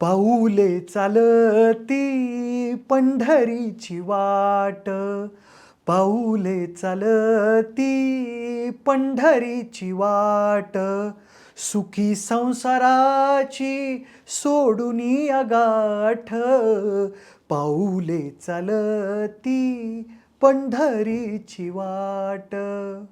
पाऊले चालती पंढरीची वाट. पाऊले चालती पंढरीची वाट. सुखी संसाराची सोडून गाठ. पाऊले चालती पंढरीची वाट.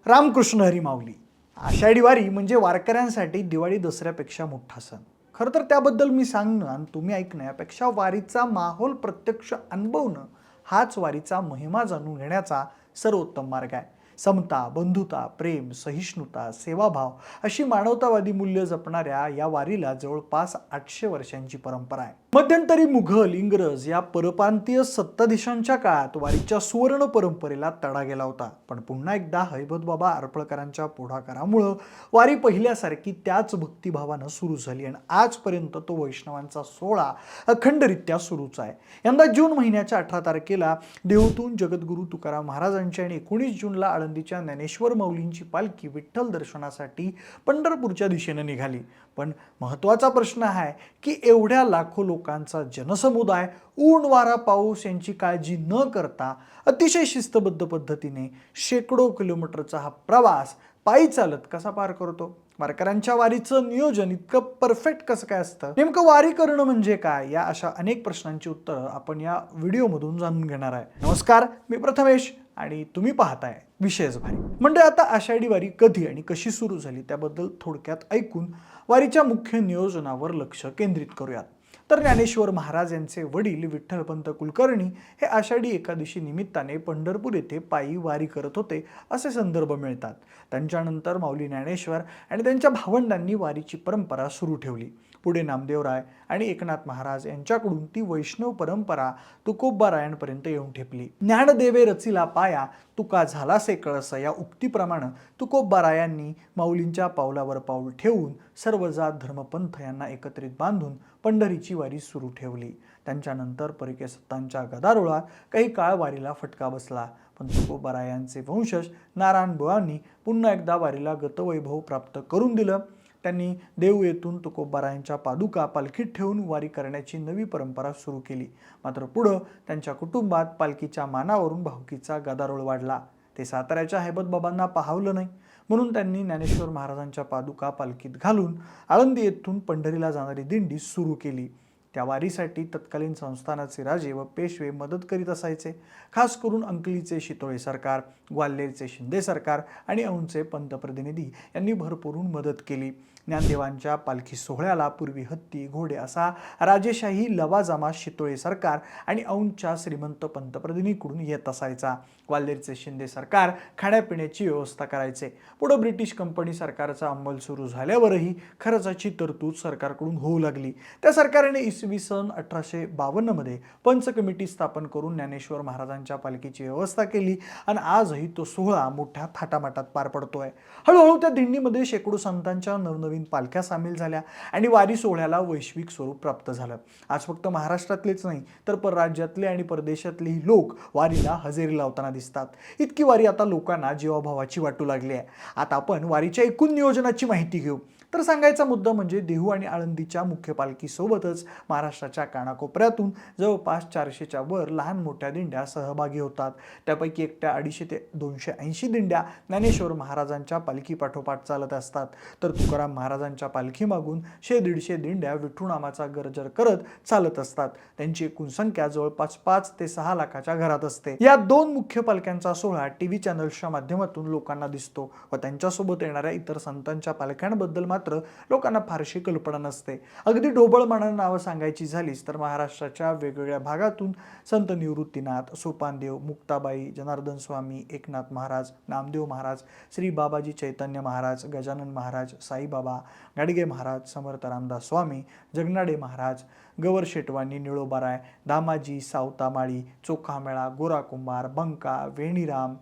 रामकृष्ण हरी माऊली. आषाढी वारी म्हणजे वारकऱ्यांसाठी दिवाळी दसऱ्यापेक्षा मोठा सण. खरं तर त्याबद्दल मी सांगणं आणि तुम्ही ऐकणं यापेक्षा वारीचा माहोल प्रत्यक्ष अनुभवणं हाच वारीचा महिमा जाणून घेण्याचा सर्वोत्तम मार्ग आहे. समता बंधुता प्रेम सहिष्णुता सेवाभाव अशी मानवतावादी मूल्य जपणाऱ्या या वारीला जवळपास आठशे वर्षांची परंपरा आहे. मध्यंतरी मुघल इंग्रज या परप्रांतीय सत्ताधीशांच्या काळात वारीच्या सुवर्ण परंपरेला तडा गेला होता. पण पुन्हा एकदा हैबत बाबा आरपळकरांच्या पुढाकारामुळं वारी पहिल्यासारखी त्याच भक्तिभावानं सुरू झाली आणि आजपर्यंत तो वैष्णवांचा सोहळा अखंडरित्या सुरूच आहे. यंदा जून महिन्याच्या अठरा तारखेला देहूतून जगद्गुरू तुकाराम महाराजांची आणि एकोणीस जूनला आळंदीच्या ज्ञानेश्वर माऊलींची पालखी विठ्ठल दर्शनासाठी पंढरपूरच्या दिशेनं निघाली. पण महत्त्वाचा प्रश्न आहे की एवढ्या लाखो लोकांचा जनसमुदाय ऊन वारा पाऊस यांची काळजी न करता अतिशय शिस्तबद्ध पद्धतीने शेकडो किलोमीटरचा हा प्रवास पायी चालत कसा पार करतो? वारकऱ्यांच्या वारीचं नियोजन इतकं परफेक्ट कसं काय असतं? नेमकं वारी करणं म्हणजे काय? या अशा अनेक प्रश्नांची उत्तरं आपण या व्हिडिओमधून जाणून घेणार आहे. नमस्कार मी प्रथमेश. आणि तुम्ही पाहताय विशेष भारी. म्हणजे आता आषाढी वारी कधी आणि कशी सुरू झाली त्याबद्दल थोडक्यात ऐकून वारीच्या मुख्य नियोजनावर लक्ष केंद्रित करूयात. तर ज्ञानेश्वर महाराज यांचे वडील विठ्ठलपंत कुलकर्णी हे आषाढी एकादशी निमित्ताने पंढरपूर येथे पायी वारी करत होते असे संदर्भ मिळतात. त्यांच्यानंतर माऊली ज्ञानेश्वर आणि त्यांच्या भावंडांनी वारीची परंपरा सुरू ठेवली. पुढे नामदेवराय आणि एकनाथ महाराज यांच्याकडून ती वैष्णव परंपरा तुकोबारायांपर्यंत येऊन ठेपली. ज्ञानदेवे रचिला पाया तुका झालासे कळस या उक्तीप्रमाणे तुकोबारायांनी माऊलींच्या पावलावर पाऊल ठेवून सर्व जात धर्मपंथ यांना एकत्रित बांधून पंढरीची वारी सुरू ठेवली. त्यांच्यानंतर परिके सत्तांच्या गदारोळात काही काळ वारीला फटका बसला. पण तुकोबारायांचे वंशज नारायण बुवांनी पुन्हा एकदा वारीला गतवैभव प्राप्त करून दिलं. त्यांनी देव येथून तुकोबारायांच्या पादुका पालखीत ठेवून वारी करण्याची नवी परंपरा सुरू केली. मात्र पुढं त्यांच्या कुटुंबात पालखीच्या मानावरून भावकीचा गदारोळ वाढला. ते साताऱ्याच्या हैबतबाबांना पाहावलं नाही. म्हणून त्यांनी ज्ञानेश्वर महाराजांच्या पादुका पालखीत घालून आळंदी येथून पंढरीला जाणारी दिंडी सुरू केली. त्या वारीसाठी तत्कालीन संस्थानाचे राजे व पेशवे मदत करीत असायचे. खास करून अंकलीचे शितोळे सरकार ग्वाल्हेरचे शिंदे सरकार आणि औंधचे पंतप्रतिनिधी यांनी भरपूरून मदत केली. ज्ञानदेवांच्या पालखी सोहळ्याला पूर्वी हत्ती घोडे असा राजेशाही लवाजामा शितोळे सरकार आणि औंधच्या श्रीमंत पंतप्रतिनिधीकडून येत असायचा. ग्वाल्हेरचे शिंदे सरकार खाण्यापिण्याची व्यवस्था करायचे. पुढं ब्रिटिश कंपनी सरकारचा अंमल सुरू झाल्यावरही खर्चाची तरतूद सरकारकडून होऊ लागली. त्या सरकारने इसवी सन अठराशे बावन्नमध्ये पंच कमिटी स्थापन करून ज्ञानेश्वर महाराजांच्या पालखीची व्यवस्था केली आणि आजही तो सोहळा मोठ्या थाटामाटात पार पडतोय. हळूहळू त्या दिंडीमध्ये शेकडो संतांच्या नवनवीन पालख्या सामील झाल्या आणि वारी सोहळ्याला वैश्विक स्वरूप प्राप्त झालं. आज फक्त महाराष्ट्रातलेच नाही तर परराज्यातले आणि परदेशातलेही लोक वारीला हजेरी लावताना दिसतात. इतकी वारी आता लोकांना जीवाभावाची वाटू लागली आहे. आता आपण वारीच्या एकूण नियोजनाची माहिती घेऊ. तर सांगायचा मुद्दा म्हणजे देहू आणि आळंदीच्या मुख्य पालखीसोबतच महाराष्ट्राच्या कानाकोपऱ्यातून जवळपास चारशेच्या वर लहान मोठ्या दिंड्या सहभागी होतात. त्यापैकी एकट्या अडीचशे ते दोनशे ऐंशी दिंड्या ज्ञानेश्वर महाराजांच्या पालखी पाठोपाठ चालत असतात. तर तुकाराम महाराजांच्या पालखीमागून शे दीडशे दिंड्या विठ्ठुनामाचा गरजर करत चालत असतात. त्यांची एकूण संख्या जवळपास पाच ते सहा लाखाच्या घरात असते. या दोन मुख्य पालख्यांचा सोहळा टीव्ही चॅनल्सच्या माध्यमातून लोकांना दिसतो व त्यांच्यासोबत येणाऱ्या इतर संतांच्या पालख्यांबद्दल मात्र लोकांना फारशी कल्पना नसते. अगदी ढोबळमानानं नावं सांगायची झालीच तर महाराष्ट्राच्या वेगवेगळ्या भागातून संत निवृत्तीनाथ सोपानदेव मुक्ताबाई जनार्दन स्वामी एकनाथ महाराज नामदेव महाराज श्री बाबाजी चैतन्य महाराज गजानन महाराज साईबाबा गाडगे महाराज समर्थ रामदास स्वामी जगनाडे महाराज गवर शेटवानी निळोबाराय दामाजी सावतामाळी चोखामेळा गोरा कुंभार बंका वेणीराम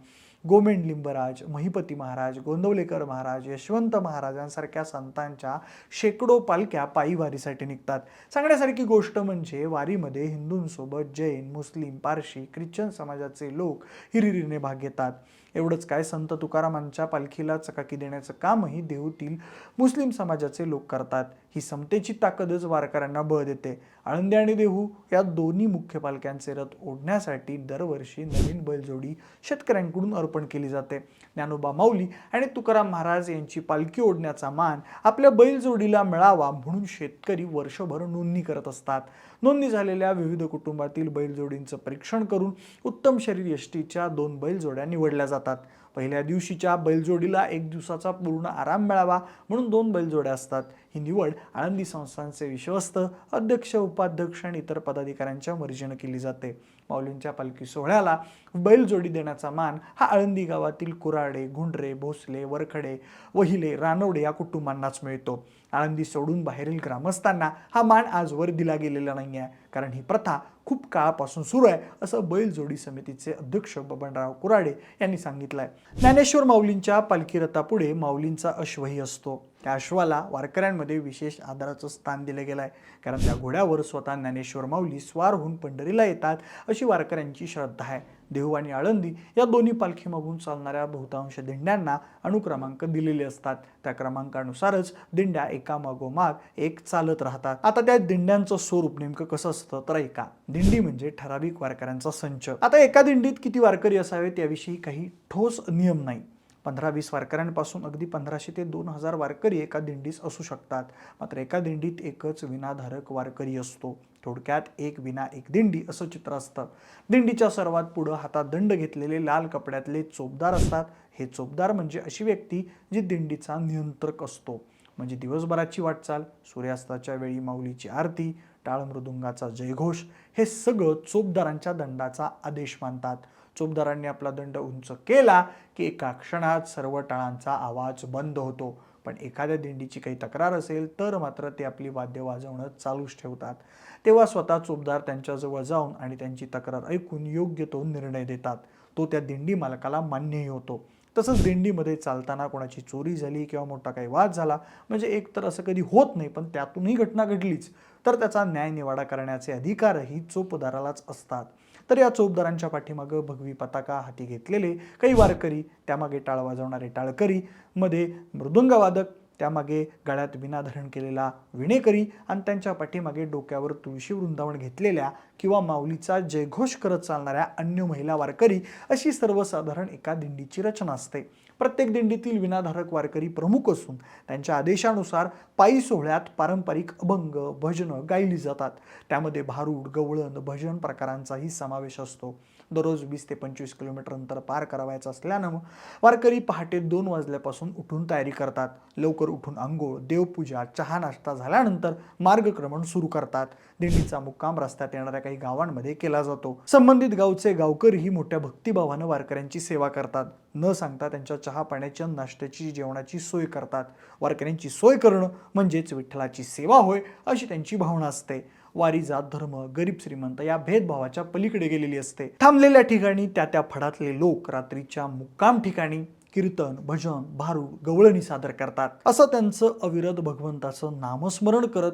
गोमेंड लिंबराज महिपती महाराज गोंदवलेकर महाराज यशवंत महाराजांसारख्या संतांच्या शेकडो पालख्या पायी वारीसाठी निघतात. सांगण्यासारखी गोष्ट म्हणजे वारीमध्ये हिंदूंसोबत जैन मुस्लिम पारशी ख्रिश्चन समाजाचे लोक हिरिरीने भाग घेतात. एवढंच. काय संत तुकारामांच्या पालखीला चकाकी देण्याचं कामही देहूतील मुस्लिम समाजाचे लोक करतात. ही समतेची ताकदच वारकऱ्यांना बळ देते. आळंदी आणि देहू या दोन्ही मुख्य पालख्यांचे रथ ओढण्यासाठी दरवर्षी नवीन बैलजोडी शेतकऱ्यांकडून अर्पण केली जाते. ज्ञानोबा माऊली आणि तुकाराम महाराज यांची पालखी ओढण्याचा मान आपल्या बैलजोडीला मिळावा म्हणून शेतकरी वर्षभर नोंदणी करत असतात. नोंदणी झालेल्या विविध कुटुंबातील बैलजोडींचं परीक्षण करून उत्तम शरीर यष्टीच्या दोन बैलजोड्या निवडल्या जातात. पहिल्या दिवशीच्या बैलजोडीला एक दिवसाचा पूर्ण आराम मिळावा म्हणून दोन बैलजोड्या असतात. ही निवड आळंदी संस्थांचे विश्वस्त अध्यक्ष उपाध्यक्ष आणि इतर पदाधिकाऱ्यांच्या मर्जीनं केली जाते. माऊलींच्या पालखी सोहळ्याला बैलजोडी देण्याचा मान हा आळंदी गावातील कुराडे गुंडरे भोसले वरखडे वहिले रानवडे या कुटुंबांनाच मिळतो. आळंदी सोडून बाहेरील ग्रामस्थांना हा मान आजवर दिला गेलेला नाही आहे कारण ही प्रथा खूप काळापासून सुरू आहे असं बैलजोडी समितीचे अध्यक्ष बबनराव कुराडे यांनी सांगितलं आहे ज्ञानेश्वर माऊलींच्या पालखी रथापुढे माऊलींचा अश्वही असतो. त्या अश्वाला वारकऱ्यांमध्ये विशेष आदराचं स्थान दिलं गेलं आहे कारण त्या घोड्यावर स्वतः ज्ञानेश्वर माऊली स्वार होऊन पंढरीला येतात अशी वारकऱ्यांची श्रद्धा आहे. देहू आणि आळंदी या दोन्ही पालखीमागून चालणाऱ्या बहुतांश दिंड्यांना अनुक्रमांक दिलेले असतात. त्या क्रमांकानुसारच दिंड्या एकामागोमाग एक चालत राहतात. आता त्या दिंड्यांचं स्वरूप नेमकं कसं असतं? तर ऐका. दिंडी म्हणजे ठराविक वारकऱ्यांचा संच. आता एका दिंडीत किती वारकरी असावेत याविषयी काही ठोस नियम नाही. पंधरा वीस वारकऱ्यांपासून अगदी पंधराशे ते दोन हजार वारकरी एका दिंडीस असू शकतात. मात्र एका दिंडीत एकच विनाधारक वारकरी असतो. थोडक्यात एक विना एक दिंडी असं चित्र असतं. दिंडीच्या सर्वात पुढं हातात दंड घेतलेले लाल कपड्यातले चोपदार असतात. हे चोपदार म्हणजे अशी व्यक्ती जी दिंडीचा नियंत्रक असतो. म्हणजे दिवसभराची वाटचाल सूर्यास्ताच्या वेळी माऊलीची आरती टाळ मृदुंगाचा जयघोष हे सगळं चोपदारांच्या दंडाचा आदेश मानतात. चोपदारांनी आपला दंड उंच केला की एका क्षणात सर्व टाळांचा आवाज बंद होतो. पण एखाद्या दिंडीची काही तक्रार असेल तर मात्र ते आपली वाद्य वाजवणं चालूच ठेवतात. तेव्हा स्वतः चोपदार त्यांच्याजवळ जाऊन आणि त्यांची तक्रार ऐकून योग्य तो निर्णय देतात. तो त्या दिंडी मालकाला मान्यही होतो. तसंच दिंडीमध्ये चालताना कोणाची चोरी झाली किंवा मोठा काही वाद झाला म्हणजे एक तर असं कधी होत नाही पण त्यातूनही घटना घडलीच तर त्याचा न्यायनिवाडा करण्याचे अधिकारही चोपदारालाच असतात. तर या चोपदारांच्या पाठीमागं भगवी पताका हाती घेतलेले काही वारकरी त्यामागे टाळ वाजवणारे टाळकरी मध्ये मृदुंगवादक त्यामागे गळ्यात विना धरण केलेला विणेकरी आणि त्यांच्या पाठीमागे डोक्यावर तुळशी वृंदावन घेतलेल्या किंवा माऊलीचा जयघोष करत चालणाऱ्या अन्य महिला वारकरी अशी सर्वसाधारण एका दिंडीची रचना असते. प्रत्येक दिंडीतील विनाधारक वारकरी प्रमुख असून त्यांच्या आदेशानुसार पायी सोहळ्यात पारंपरिक अभंग भजनं गायली जातात. त्यामध्ये भारूड गवळण भजन प्रकारांचाही समावेश असतो. दररोज वीस ते पंचवीस किलोमीटर अंतर पार करावायचं असल्यानं वारकरी पहाटे दोन वाजल्यापासून उठून तयारी करतात. लवकर उठून आंघोळ देवपूजा चहा नाश्ता झाल्यानंतर मार्गक्रमण सुरू करतात. दिंडीचा मुक्काम रस्त्यात येणाऱ्या काही गावांमध्ये केला जातो. संबंधित गावचे गावकरीही मोठ्या भक्तिभावानं वारकऱ्यांची सेवा करतात. न सांगता त्यांच्या चहा पाण्याच्या नाश्त्याची जेवणाची सोय करतात. वारकऱ्यांची सोय करणं म्हणजेच विठ्ठलाची सेवा होय अशी त्यांची भावना असते. वारी जात धर्म गरीब श्रीमंत या भेदभावाच्या पलीकडे गेलेली असते. थांबलेल्या ठिकाणी त्या त्या फडातले लोक रात्रीच्या मुक्काम ठिकाणी कीर्तन भजन भारूड गवळणी सादर करतात. असं त्यांचं अविरत भगवंताचं नामस्मरण करत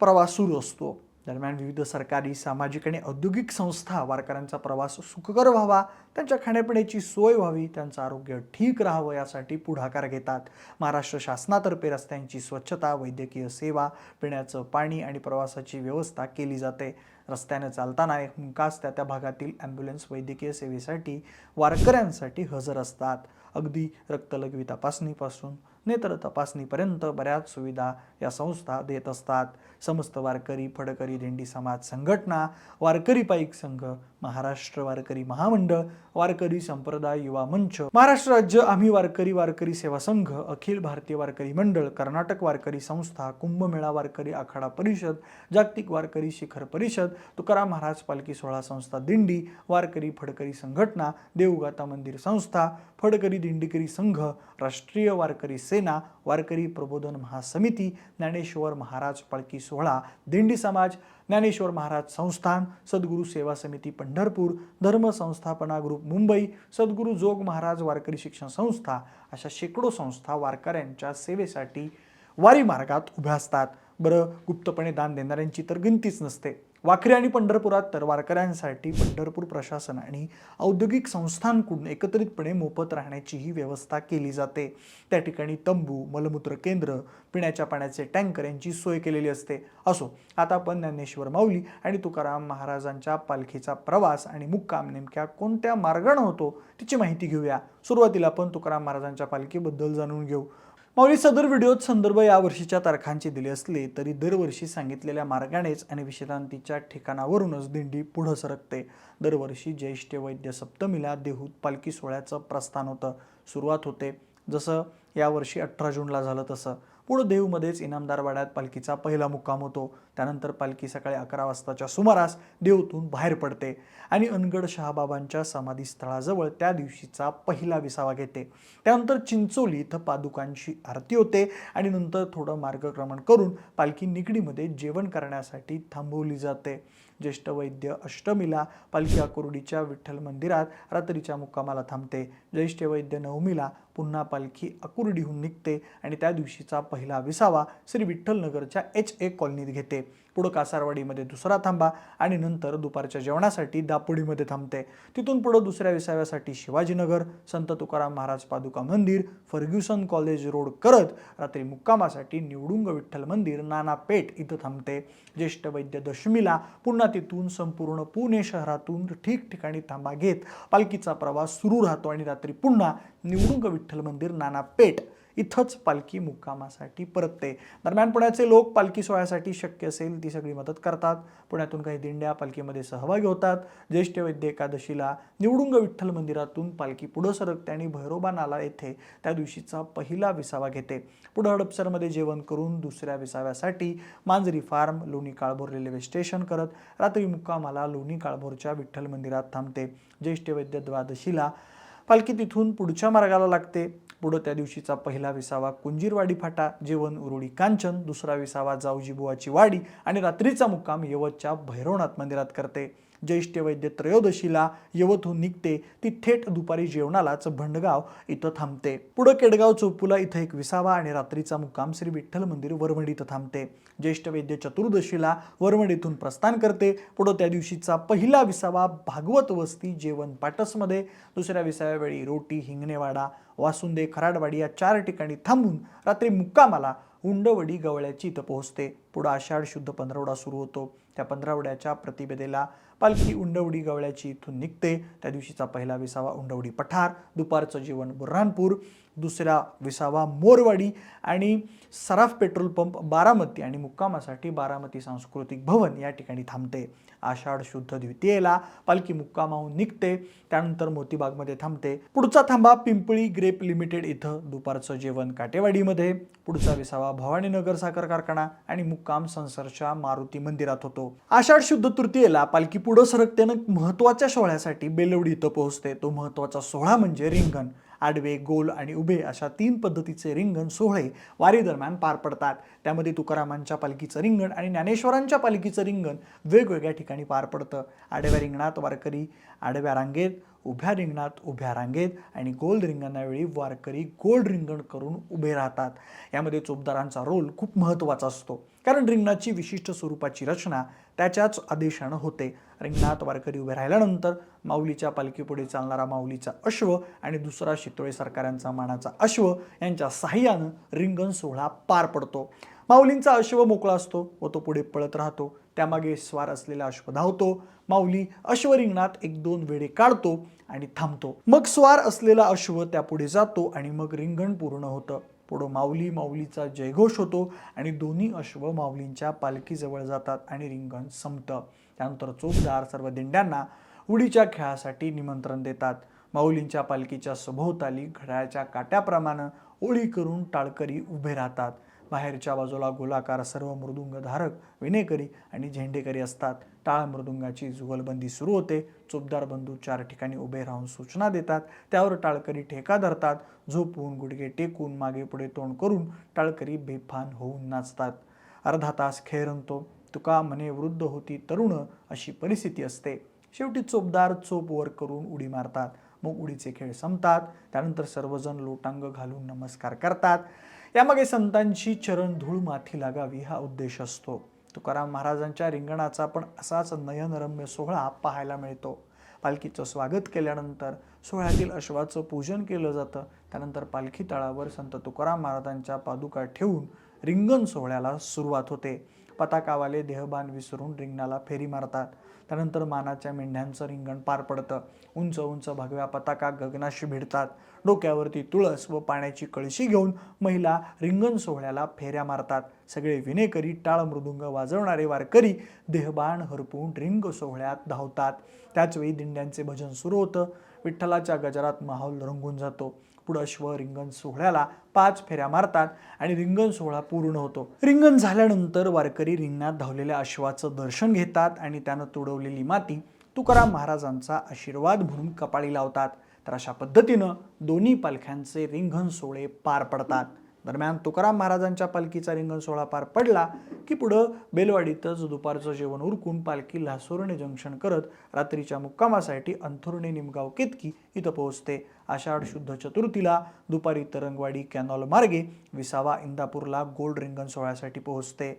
प्रवास सुरू असतो. दरम्यान विविध सरकारी सामाजिक आणि औद्योगिक संस्था वारकऱ्यांचा प्रवास सुखकर व्हावा त्यांच्या खाण्यापिण्याची सोय व्हावी त्यांचं आरोग्य ठीक राहावं यासाठी पुढाकार घेतात. महाराष्ट्र शासनातर्फे रस्त्यांची स्वच्छता वैद्यकीय सेवा पिण्याचं पाणी आणि प्रवासाची व्यवस्था केली जाते. रस्त्याने चालताना एक हमखास त्या त्या भागातील ॲम्ब्युलन्स वैद्यकीय सेवेसाठी वारकऱ्यांसाठी हजर असतात. अगदी रक्तलघवी तपासणीपासून नेत्र तपासणीपर्यंत बऱ्याच सुविधा या संस्था देत असतात. समस्त वारकरी फडकरी दिंडी समाज संघटना वारकरी पाईक संघ महाराष्ट्र वारकरी महामंडळ वारकरी संप्रदाय युवा मंच महाराष्ट्र राज्य आम्ही वारकरी वारकरी सेवा संघ अखिल भारतीय वारकरी मंडळ कर्नाटक वारकरी संस्था कुंभमेळा वारकरी आखाडा परिषद जागतिक वारकरी शिखर परिषद तुकाराम महाराज पालखी सोहळा संस्था दिंडी वारकरी फडकरी संघटना देवगाता मंदिर संस्था फडकरी दिंडीकरी संघ राष्ट्रीय वारकरी सेवा सेना वारकरी प्रबोधन महासमिती ज्ञानेश्वर महाराज पालखी सोहळा दिंडी समाज ज्ञानेश्वर महाराज संस्थान सद्गुरू सेवा समिती पंढरपूर धर्म संस्थापना ग्रुप मुंबई सद्गुरू जोग महाराज वारकरी शिक्षण संस्था अशा शेकडो संस्था वारकऱ्यांच्या सेवेसाठी वारी मार्गात उभ्या असतात. बरं गुप्तपणे दान देणाऱ्यांची तर गिनतीच नसते. वाखरी आणि पंढरपुरात तर वारकऱ्यांसाठी पंढरपूर प्रशासन आणि औद्योगिक संस्थांकडून एकत्रितपणे मोफत राहण्याचीही व्यवस्था केली जाते. त्या ठिकाणी तंबू मलमूत्र केंद्र पिण्याच्या पाण्याचे टँकर यांची सोय केलेली असते. असो आता आपण ज्ञानेश्वर माऊली आणि तुकाराम महाराजांच्या पालखीचा प्रवास आणि मुक्काम नेमक्या कोणत्या मार्गाने होतो तिची माहिती घेऊया. सुरुवातीला आपण तुकाराम महाराजांच्या पालखीबद्दल जाणून घेऊ. माऊली सदर व्हिडिओत संदर्भ या वर्षीच्या तारखांचे दिले असले तरी दरवर्षी सांगितलेल्या मार्गानेच आणि विश्रांतीच्या ठिकाणावरूनच दिंडी पुढं सरकते. दरवर्षी ज्येष्ठ वैद्य सप्तमीला देहूत पालखी सोहळ्याचं प्रस्थान होतं सुरुवात होते. जसं यावर्षी अठरा जूनला झालं तसं. पुढं देवमध्येच इनामदार वाड्यात पालखीचा पहिला मुक्काम होतो. त्यानंतर पालखी सकाळी अकरा वाजताच्या सुमारास देवतून बाहेर पडते आणि अनगड शहाबाबांच्या समाधीस्थळाजवळ त्या दिवशीचा पहिला विसावा घेते. त्यानंतर चिंचोली इथं पादुकांची आरती होते आणि नंतर थोडं मार्गक्रमण करून पालखी निगडीमध्ये जेवण करण्यासाठी थांबवली जाते. ज्येष्ठ वैद्य अष्टमीला पालखी अकुर्डीच्या विठ्ठल मंदिरात रात्रीच्या मुक्कामाला थांबते. ज्येष्ठ वैद्य नवमीला पुन्हा पालखी आकुर्डीहून निघते आणि त्या दिवशीचा पहिला विसावा श्री विठ्ठलनगरच्या एच ए कॉलनीत घेते. पुढं कासारवाडीमध्ये दुसरा थांबा आणि नंतर दुपारच्या जेवणासाठी दापोडीमध्ये थांबते. तिथून पुढं दुसऱ्या विसाव्यासाठी शिवाजीनगर संत तुकाराम महाराज पादुका मंदिर फर्ग्युसन कॉलेज रोड करत रात्री मुक्कामासाठी निवडुंग विठ्ठल मंदिर नाना पेठ इथं थांबते. ज्येष्ठ वैद्य दशमीला पुन्हा तिथून संपूर्ण पुणे शहरातून ठिकठिकाणी थांबा घेत पालखीचा प्रवास सुरू राहतो आणि रात्री पुन्हा निवडुंग विठ्ठल मंदिर नाना पेठ इथंच पालखी मुक्कामासाठी परतते. दरम्यान पुण्याचे लोक पालखी सोहळ्यासाठी शक्य असेल ती सगळी मदत करतात. पुण्यातून काही दिंड्या पालखीमध्ये सहभागी होतात. ज्येष्ठ वैद्य एकादशीला निवडुंग विठ्ठल मंदिरातून पालखी पुढं सरकते आणि भैरोबा नाला येथे त्या दिवशीचा पहिला विसावा घेते. पुढं हडपसरमध्ये जेवण करून दुसऱ्या विसाव्यासाठी मांजरी form Loni Kalbhor railway station करत रात्री मुक्कामाला लोणी काळभोरच्या विठ्ठल मंदिरात थांबते. ज्येष्ठ वैद्य द्वादशीला पालखी तिथून पुढच्या मार्गाला लागते. पुढं त्या दिवशीचा पहिला विसावा कुंजीरवाडी फाटा जेवण उरुळी कांचन दुसरा विसावा जाऊजीबुवाची वाडी आणि रात्रीचा मुक्काम यवतच्या भैरवनाथ मंदिरात करते. ज्येष्ठ वैद्य त्रयोदशीला यवतहून निघते ती थेट दुपारी जेवणालाच भंडगाव इथं थांबते. पुढं केडगाव चौपुला इथं एक विसावा आणि रात्रीचा मुक्काम श्री विठ्ठल मंदिर वरवण इथं थांबते. ज्येष्ठ वैद्य चतुर्दशीला वरवड इथून प्रस्थान करते. पुढं त्या दिवशीचा पहिला विसावा भागवत वस्ती जेवण पाटसमध्ये दुसऱ्या विसाव्या वेळी रोटी हिंगणेवाडा वासुंदे खराडवाडी या चार ठिकाणी थांबून रात्री मुक्कामाला उंडवडी गवळ्याची इथं पोहोचते. पुढं आषाढ शुद्ध पंधरवडा सुरू होतो. त्या पंधरवड्याच्या प्रतिभेदेला पालखी उंडवडी गवळ्याची इथून निघते. त्या दिवशीचा पहिला विसावा उंडवडी पठार. दुपारचं जेवण बुऱ्हाणपूर. दुसरा विसावा मोरवाडी आणि सराफ पेट्रोल पंप बारामती आणि मुक्कामासाठी बारामती सांस्कृतिक भवन या ठिकाणी थांबते. आषाढ शुद्ध द्वितीयेला पालखी मुक्कामाहून निघते. त्यानंतर मोतीबागमध्ये थांबते. पुढचा थांबा पिंपळी ग्रेप लिमिटेड इथं दुपारचं जेवण काटेवाडीमध्ये. पुढचा विसावा भवानीनगर साखर कारखाना आणि मुक्काम संसरच्या मारुती मंदिरात होतो. आषाढ शुद्ध तृतीयेला पालखी पुढं सरकतेनं महत्त्वाच्या सोहळ्यासाठी बेलवडी इथं पोहोचते. तो महत्त्वाचा सोहळा म्हणजे रिंगण. आडवे गोल आणि उभे अशा तीन पद्धतीचे रिंगण सोहळे वारीदरम्यान पार पडतात. त्यामध्ये तुकारामांच्या पालखीचं रिंगण आणि ज्ञानेश्वरांच्या पालखीचं रिंगण वेगवेगळ्या ठिकाणी पार पडतं. आडव्या रिंगणात वारकरी आडव्या रांगेत उभ्या रिंगणात उभ्या रांगेत आणि गोल रिंगणावेळी वारकरी गोल रिंगण करून उभे राहतात. यामध्ये चोपदारांचा रोल खूप महत्त्वाचा असतो. कारण रिंगणाची विशिष्ट स्वरूपाची रचना त्याच्याच आदेशानं होते. रिंगणात वारकरी उभे राहिल्यानंतर माऊलीच्या पालखीपुढे चालणारा माऊलीचा अश्व आणि दुसरा शितोळे सरकारांचा मानाचा अश्व यांच्या साह्यानं रिंगण सोहळा पार पडतो. माऊलींचा अश्व मोकळा असतो व तो पुढे पळत राहतो. त्यामागे स्वार असलेला अश्व धावतो. माऊली अश्व रिंगणात एक दोन वेळे काढतो आणि थांबतो. मग स्वार असलेला अश्व त्यापुढे जातो आणि मग रिंगण पूर्ण होतं. पुढं माऊली माऊलीचा जयघोष होतो आणि दोन्ही अश्व माऊलींच्या पालखीजवळ जातात आणि रिंगण संपतं. त्यानंतर चोपदार सर्व दिंड्यांना उडीच्या खेळासाठी निमंत्रण देतात. माऊलींच्या पालखीच्या सभोवताली घड्याळाच्या काट्याप्रमाणे ओळी करून टाळकरी उभे राहतात. बाहेरच्या बाजूला गोलाकार सर्व मृदुंगधारक विनेकरी आणि झेंडेकरी असतात. टाळ मृदुंगाची जुगलबंदी सुरू होते. चोपदार बंधू चार ठिकाणी उभे राहून सूचना देतात. त्यावर टाळकरी ठेका धरतात. झोपून गुडघे टेकून मागे पुढे तोंड करून टाळकरी बेफान होऊन नाचतात. अर्धा तास खेळ रंगतो. तुका म्हणे वृद्ध होती तरुण अशी परिस्थिती असते. शेवटी चोपदार चोप वर करून उडी मारतात. मग उडीचे खेळ संपतात. त्यानंतर सर्वजण लोटांग घालून नमस्कार करतात. यामागे संतांची चरणधूळ माथी लागावी हा उद्देश असतो. तुकाराम महाराजांच्या रिंगणाचा पण असाच नयनरम्य सोहळा पाहायला मिळतो. पालखीचं स्वागत केल्यानंतर सोहळ्यातील अश्वाचं पूजन केलं जातं. त्यानंतर पालखी तळावर संत तुकाराम महाराजांच्या पादुका ठेवून रिंगण सोहळ्याला सुरुवात होते. पताकावाले देहबान विसरून रिंगणाला फेरी मारतात. त्यानंतर मानाच्या मेंढ्यांचं रिंगण पार पडतं. उंच उंच भगव्या पताका गगनाशी भिडतात. डोक्यावरती तुळस व पाण्याची कळशी घेऊन महिला रिंगण सोहळ्याला फेऱ्या मारतात. सगळे विनेकरी टाळ मृदुंग वाजवणारे वारकरी देहबाण हरपून रिंग सोहळ्यात धावतात. त्याचवेळी दिंड्यांचे भजन सुरू होतं. विठ्ठलाच्या गजरात माहोल रंगून जातो. पुढं अश्व रिंगण सोहळ्याला पाच फेऱ्या मारतात आणि रिंगण सोहळा पूर्ण होतो. रिंगण झाल्यानंतर वारकरी रिंगणात धावलेल्या अश्वाचं दर्शन घेतात आणि त्यानं तुडवलेली माती तुकाराम महाराजांचा आशीर्वाद म्हणून कपाळी लावतात. तर अशा पद्धतीनं दोन्ही पालख्यांचे रिंगण सोहळे पार पडतात. दरम्यान तुकाराम महाराजांच्या पालखीचा रिंगण सोहळा पार पडला की पुढं बेलवाडीतच दुपारचं जेवण उरकून पालखी लासोर्णे जंक्शन करत रात्रीच्या मुक्कामासाठी अंथुर्णे निमगाव केतकी इथं पोहोचते. आषाढ शुद्ध चतुर्थीला दुपारी तरंगवाडी कॅनॉल मार्गे विसावा इंदापूरला गोल्ड रिंगण सोहळ्यासाठी पोहोचते.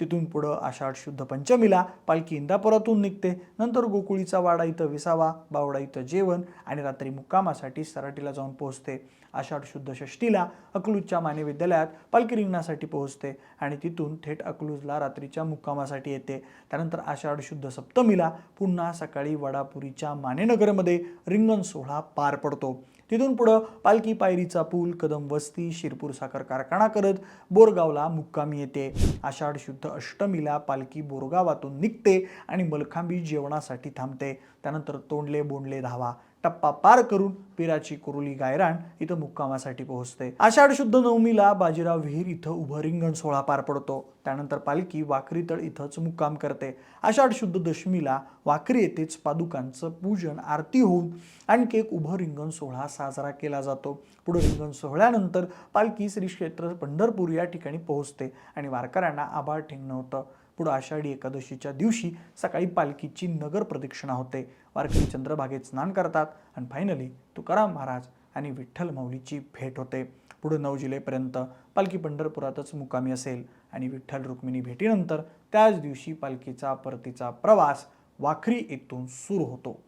तिथून पुढं आषाढ शुद्ध पंचमीला पालखी इंदापुरातून निघते. नंतर गोकुळीचा वाडा इथं विसावा बावडा इथं जेवण आणि रात्री मुक्कामासाठी सराटीला जाऊन पोहोचते. आषाढ शुद्ध षष्टीला अकलूजच्या माने विद्यालयात पालखी रिंगणासाठी पोहोचते आणि तिथून थेट अकलूजला रात्रीच्या मुक्कामासाठी येते. त्यानंतर आषाढ शुद्ध सप्तमीला पुन्हा सकाळी वडापुरीच्या मानेनगरमध्ये रिंगण सोहळा पार पडतो. तिथून पुढं पालखी पायरीचा पूल कदम वस्ती शिरपूर साखर कारखाना करत बोरगावला मुक्कामी येते. आषाढ शुद्ध अष्टमीला पालखी बोरगावातून निघते आणि मलखांबी जेवणासाठी थांबते. त्यानंतर तोंडले बोंडले धावा. टप्पा पार करून पिराची कुरुली गायरान इथं मुक्कामासाठी पोहोचते. आषाढ शुद्ध नवमीला बाजीराव विहीर इथं उभं रिंगण सोहळा पार पडतो. त्यानंतर पालखी वाखरीतळ इथंच मुक्काम करते. आषाढ शुद्ध दशमीला वाकरी येथेच पादुकांचं पूजन आरती होऊन आणखी एक उभं रिंगण सोहळा साजरा केला जातो. पुढे रिंगण सोहळ्यानंतर पालखी श्री क्षेत्र पंढरपूर या ठिकाणी पोहोचते आणि वारकऱ्यांना आभाळ ठेंगणं होतं. पुढं आषाढी एकादशीच्या दिवशी सकाळी पालखीची नगर प्रदक्षिणा होते. वारकरी चंद्रभागेत स्नान करतात आणि फायनली तुकाराम महाराज आणि विठ्ठल माऊलीची भेट होते. पुढे नऊ जुलैपर्यंत पालखी पंढरपुरातच मुकामी असेल आणि विठ्ठल रुक्मिणी भेटीनंतर त्याच दिवशी पालखीचा परतीचा प्रवास वाखरी येथून सुरू होतो.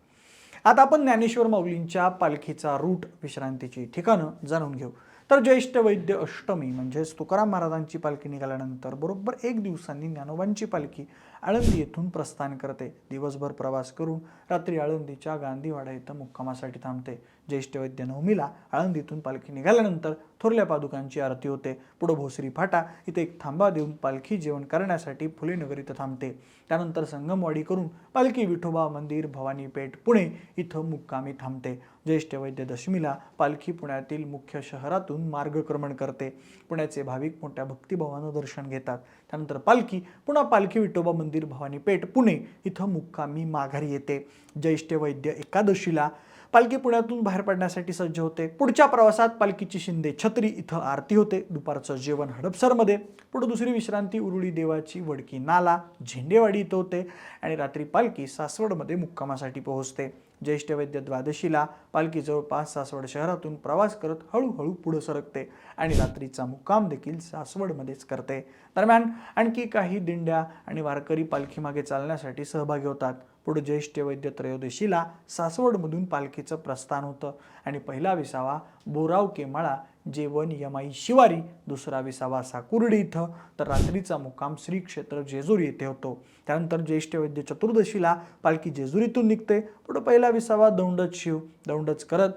आता आपण ज्ञानेश्वर माऊलींच्या पालखीचा रूट विश्रांतीची ठिकाणं जाणून घेऊ. तर ज्येष्ठ वैद्य अष्टमी म्हणजेच तुकाराम महाराजांची पालखी निघाल्यानंतर बरोबर एक दिवसांनी ज्ञानोबांची पालखी आळंदी येथून प्रस्थान करते. दिवसभर प्रवास करून रात्री आळंदीच्या गांधीवाडा इथं मुक्कामासाठी थांबते. ज्येष्ठ वैद्य नवमीला आळंदीतून पालखी निघाल्यानंतर थोरल्या पादुकांची आरती होते. पुढं भोसरी फाटा इथे एक थांबा देऊन पालखी जेवण करण्यासाठी फुलेनगर इथं थांबते. त्यानंतर संगमवाडी करून पालखी विठोबा मंदिर भवानी पेठ पुणे इथं मुक्कामी थांबते. ज्येष्ठ वैद्य दशमीला पालखी पुण्यातील मुख्य शहरातून मार्गक्रमण करते. पुण्याचे भाविक मोठ्या भक्तिभावानं दर्शन घेतात. त्यानंतर पालखी पुन्हा पालखी विठोबा मंदिर भवानी पेठ पुणे इथं मुक्कामी माघारी येते. ज्येष्ठ वैद्य एकादशीला पालखी पुण्यातून बाहेर पडण्यासाठी सज्ज होते. पुढच्या प्रवासात पालखीची शिंदे छत्री इथं आरती होते. दुपारचं जेवण हडपसरमध्ये. पुढे दुसरी विश्रांती उरुळी देवाची वडकी नाला झेंडेवाडी इथं होते. आणि रात्री पालखी सासवडमध्ये मुक्कामासाठी पोहोचते. ज्येष्ठ वैद्य द्वादशीला पालखी जवळपास सासवड शहरातून प्रवास करत हळूहळू पुढे सरकते आणि रात्रीचा मुक्काम देखील सासवडमध्येच करते. दरम्यान आणखी काही दिंड्या आणि वारकरी पालखीमागे चालण्यासाठी सहभागी होतात. पुढं ज्येष्ठ वैद्य त्रयोदशीला सासवडमधून पालखीचं प्रस्थान होतं. आणि पहिला विसावा बोराव केमाळा जेवण यमाई शिवारी दुसरा विसावा साकुर्डी इथं. तर रात्रीचा मुक्काम श्री क्षेत्र जेजुरी येथे होतो. त्यानंतर ज्येष्ठ वैद्य चतुर्दशीला पालखी जेजुरीतून निघते. पुढं पहिला विसावा दौंडच शिव दौंडच करत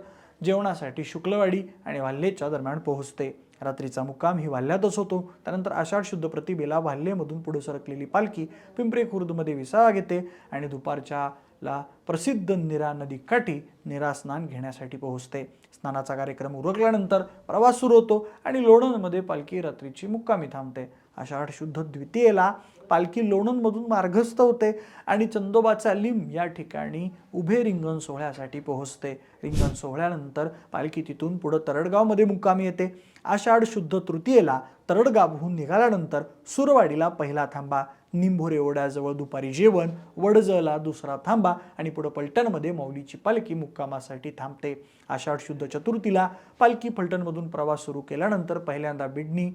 जेवणासाठी शुक्लवाडी आणि वाल्हेच्या दरम्यान पोहोचते. रात्रीचा मुक्काम ही वाल्ह्यातच होतो. त्यानंतर आषाढ शुद्ध प्रतिभेला वाल्हेमधून पुढे सरकलेली पालखी पिंपरी खुर्दमध्ये विसावा घेते आणि दुपारच्या ला प्रसिद्ध निरा नदी काठी निरा स्नान घेण्यासाठी पोहोचते. स्नानाचा कार्यक्रम उरकल्यानंतर प्रवास सुरू होतो आणि लोणंदमध्ये पालखी रात्रीची मुक्कामी थांबते. आषाढ शुद्ध द्वितीयेला पालखी लोणंदमधून मार्गस्थ होते आणि चंदोबाचा लिंब या ठिकाणी उभे रिंगण सोहळ्यासाठी पोहोचते. रिंगण सोहळ्यानंतर पालखी तिथून पुढं तरडगावमध्ये मुक्कामी येते. आषाढ शुद्ध तृतीयेला तरडगावहून निघाल्यानंतर सुरवाडीला पहिला थांबा. निंभोरे ओढ्याजवळ दुपारी जेवण वडजला दुसरा थांबा आणि पुढं पलटणमध्ये माऊलीची पालखी मुक्कामासाठी थांबते. आषाढ शुद्ध चतुर्थीला पालखी फलटणमधून प्रवास सुरू केल्यानंतर पहिल्यांदा बिडणी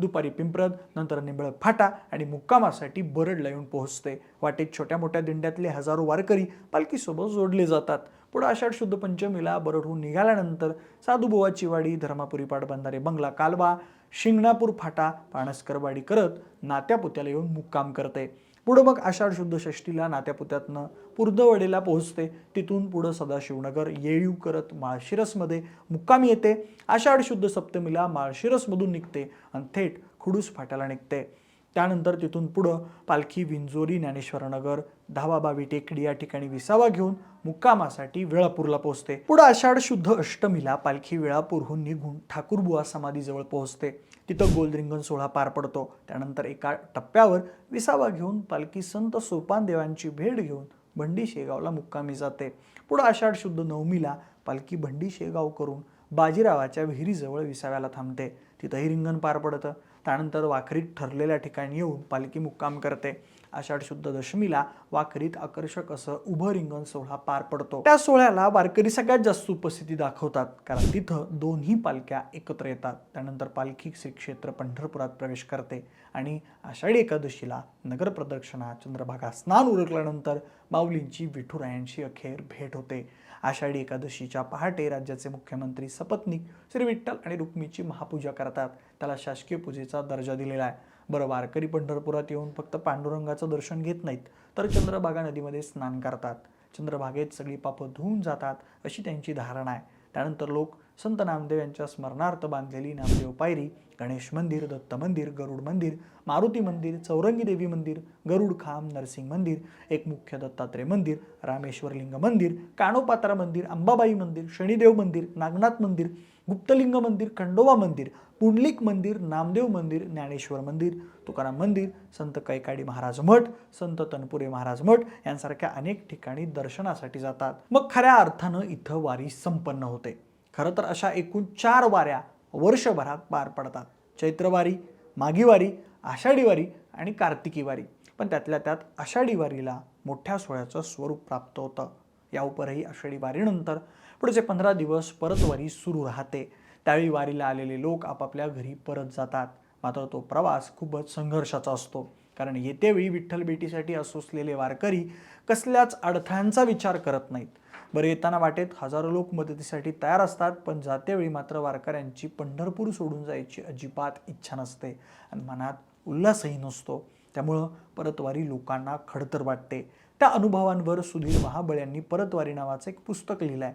दुपारी पिंपरद नंतर निंबळक फाटा आणि मुक्कामासाठी बरडला येऊन पोहोचते. वाटेत छोट्या मोठ्या दिंड्यातले हजारो वारकरी पालखीसोबत जोडले जातात. पुढं आषाढ शुद्ध पंचमीला बरडहून निघाल्यानंतर साधुबुवाची वाडी धर्मापुरी पाटबंधारे बंगला कालवा शिंगणापूर फाटा पाणसकरवाडी करत नात्यापुत्याला येऊन मुक्काम करते. पुढं मग आषाढ शुद्ध षष्टीला नात्यापुत्यातनं पुर्दवडेला पोहोचते. तिथून पुढं सदाशिवनगर येळीव करत माळशिरसमध्ये मुक्कामी येते. आषाढ शुद्ध सप्तमीला माळशिरसमधून निघते आणि थेट खुडूस फाट्याला निघते. त्यानंतर तिथून पुढं पालखी विंजोरी ज्ञानेश्वरनगर धावाबावी टेकडी या ठिकाणी विसावा घेऊन मुक्कामासाठी वेळापूरला पोहोचते. पुढं आषाढ शुद्ध अष्टमीला पालखी वेळापूरहून निघून ठाकूरबुवा समाधीजवळ पोहोचते. तिथं गोलरिंगण सोहळा पार पडतो. त्यानंतर एका टप्प्यावर विसावा घेऊन पालखी संत सोपान देवांची भेट घेऊन भंडी शेगावला मुक्कामी जाते. पुढं आषाढ शुद्ध नवमीला पालखी भंडी शेगाव करून बाजीरावाच्या विहिरीजवळ विसाव्याला थांबते. तिथंही रिंगण पार पडतं. त्यानंतर वाखरीत ठरलेल्या ठिकाणी येऊन पालखी मुक्काम करते. आषाढ शुद्ध दशमीला वाखरीत आकर्षक असं उभं रिंगण सोहळा पार पडतो. त्या सोहळ्याला वारकरी सगळ्यात जास्त उपस्थिती दाखवतात कारण तिथं दोन्ही पालख्या एकत्र येतात. त्यानंतर पालखी श्री क्षेत्र पंढरपुरात प्रवेश करते आणि आषाढी एकादशीला नगर प्रदक्षिणा चंद्रभागा स्नान उरकल्यानंतर माऊलींची विठुरायांशी अखेर भेट होते. आषाढी एकादशीच्या पहाटे राज्याचे मुख्यमंत्री सपत्नीक श्री विठ्ठल आणि रुक्मीची महापूजा करतात. त्याला शासकीय पूजेचा दर्जा दिलेला आहे. बरं वारकरी पंढरपुरात येऊन फक्त पांडुरंगाचं दर्शन घेत नाहीत तर चंद्रभागा नदीमध्ये स्नान करतात. चंद्रभागेत सगळी पापं धुवून जातात अशी त्यांची धारणा आहे. त्यानंतर लोक संत नामदेव यांच्या स्मरणार्थ बांधलेली नामदेव पायरी गणेश मंदिर दत्त मंदिर गरुड मंदिर मारुती मंदिर चौरंगी देवी मंदिर गरुड खाम नरसिंग मंदिर एक मुख्य दत्तात्रय मंदिर रामेश्वर लिंग मंदिर काणोपात्रा मंदिर अंबाबाई मंदिर शनिदेव मंदिर नागनाथ मंदिर गुप्तलिंग मंदिर खंडोबा मंदिर पुंडलिक मंदिर नामदेव मंदिर ज्ञानेश्वर मंदिर तुकाराम मंदिर संत कैकाडी महाराज मठ संत तनपुरे महाराज मठ यांसारख्या अनेक ठिकाणी दर्शनासाठी जातात. मग खऱ्या अर्थानं इथं वारी संपन्न होते. खरं तर अशा एकूण चार वाऱ्या वर्षभरात पार पडतात. चैत्रवारी माघीवारी आषाढीवारी आणि कार्तिकी वारी. पण त्यातल्या त्यात आषाढी वारीला मोठ्या सोहळ्याचं स्वरूप प्राप्त होतं. या उपरही आषाढी वारीनंतर पुढचे पंधरा दिवस परत वारी सुरू राहते. त्यावेळी वारीला आलेले लोक आपापल्या घरी परत जातात. मात्र तो प्रवास खूपच संघर्षाचा असतो. कारण येतेवेळी विठ्ठल भेटीसाठी असोसलेले वारकरी कसल्याच अडथळ्यांचा विचार करत नाहीत. बरं येताना वाटेत हजारो लोक मदतीसाठी तयार असतात पण जातेवेळी मात्र वारकऱ्यांची पंढरपूर सोडून जायची अजिबात इच्छा नसते आणि मनात उल्हासही नसतो. त्यामुळं परतवारी लोकांना खडतर वाटते. त्या अनुभवांवर सुधीर महाबळ यांनी परतवारी नावाचं एक पुस्तक लिहिलं आहे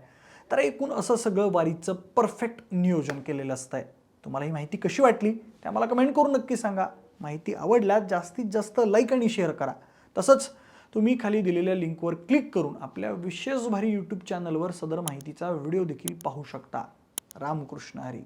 तर एकूण असं सगळं वारीचं परफेक्ट नियोजन केलेलं असतं आहे तुम्हाला ही माहिती कशी वाटली? ते आम्हाला कमेंट करून नक्की सांगा. माहिती आवडल्यास जास्तीत जास्त लाईक आणि शेअर करा. तसंच तुम्ही खाली दिलेल्या लिंकवर क्लिक करून आपल्या विशेष भारी यूट्यूब चॅनलवर सदर माहितीचा व्हिडिओ देखील पाहू शकता. रामकृष्ण हरी.